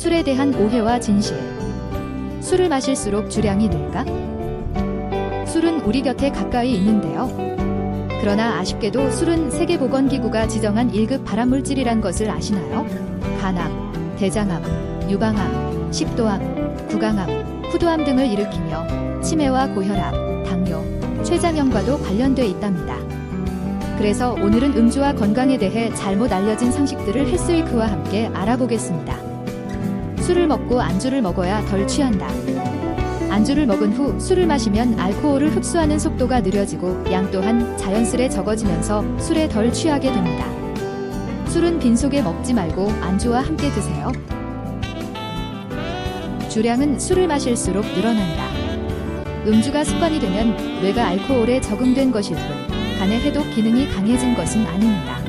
술에 대한 오해와 진실. 술을 마실수록 주량이 늘까? 술은 우리 곁에 가까이 있는데요. 그러나 아쉽게도 술은 세계보건기구가 지정한 1급 발암물질이란 것을 아시나요? 간암, 대장암, 유방암, 식도암, 구강암, 후두암 등을 일으키며 치매와 고혈압, 당뇨, 췌장염과도 관련돼 있답니다. 그래서 오늘은 음주와 건강에 대해 잘못 알려진 상식들을 헬스위크와 함께 알아보겠습니다. 술을 먹고 안주를 먹어야 덜 취한다. 안주를 먹은 후 술을 마시면 알코올을 흡수하는 속도가 느려지고 양 또한 자연스레 적어지면서 술에 덜 취하게 됩니다. 술은 빈속에 먹지 말고 안주와 함께 드세요. 주량은 술을 마실수록 늘어난다. 음주가 습관이 되면 뇌가 알코올에 적응된 것일 뿐 간의 해독 기능이 강해진 것은 아닙니다.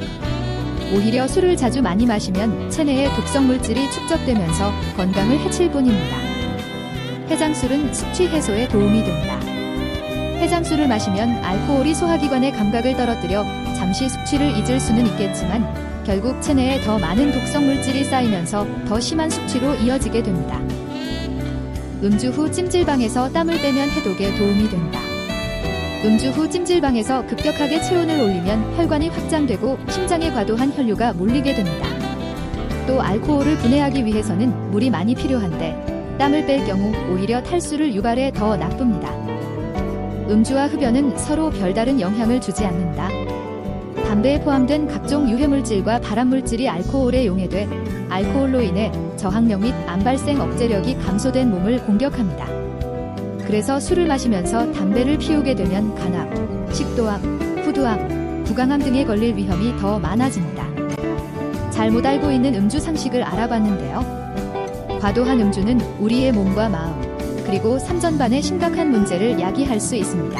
오히려 술을 자주 많이 마시면 체내에 독성 물질이 축적되면서 건강을 해칠 뿐입니다. 해장술은 숙취 해소에 도움이 된다. 해장술을 마시면 알코올이 소화기관의 감각을 떨어뜨려 잠시 숙취를 잊을 수는 있겠지만 결국 체내에 더 많은 독성 물질이 쌓이면서 더 심한 숙취로 이어지게 됩니다. 음주 후 찜질방에서 땀을 빼면 해독에 도움이 된다. 음주 후 찜질방에서 급격하게 체온을 올리면 혈관이 확장되고 심장에 과도한 혈류가 몰리게 됩니다. 또 알코올을 분해하기 위해서는 물이 많이 필요한데 땀을 뺄 경우 오히려 탈수를 유발해 더 나쁩니다. 음주와 흡연은 서로 별다른 영향을 주지 않는다. 담배에 포함된 각종 유해물질과 발암물질이 알코올에 용해돼 알코올로 인해 저항력 및암 발생 억제력이 감소된 몸을 공격합니다. 그래서 술을 마시면서 담배를 피우게 되면 간암, 식도암, 후두암, 구강암 등에 걸릴 위험이 더 많아집니다. 잘못 알고 있는 음주 상식을 알아봤는데요. 과도한 음주는 우리의 몸과 마음, 그리고 삼전반의 심각한 문제를 야기할 수 있습니다.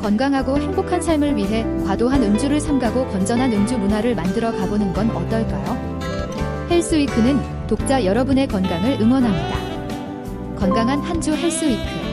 건강하고 행복한 삶을 위해 과도한 음주를 삼가고 건전한 음주 문화를 만들어 가보는 건 어떨까요? 헬스위크는 독자 여러분의 건강을 응원합니다. 건강한 한 주 헬스 위크.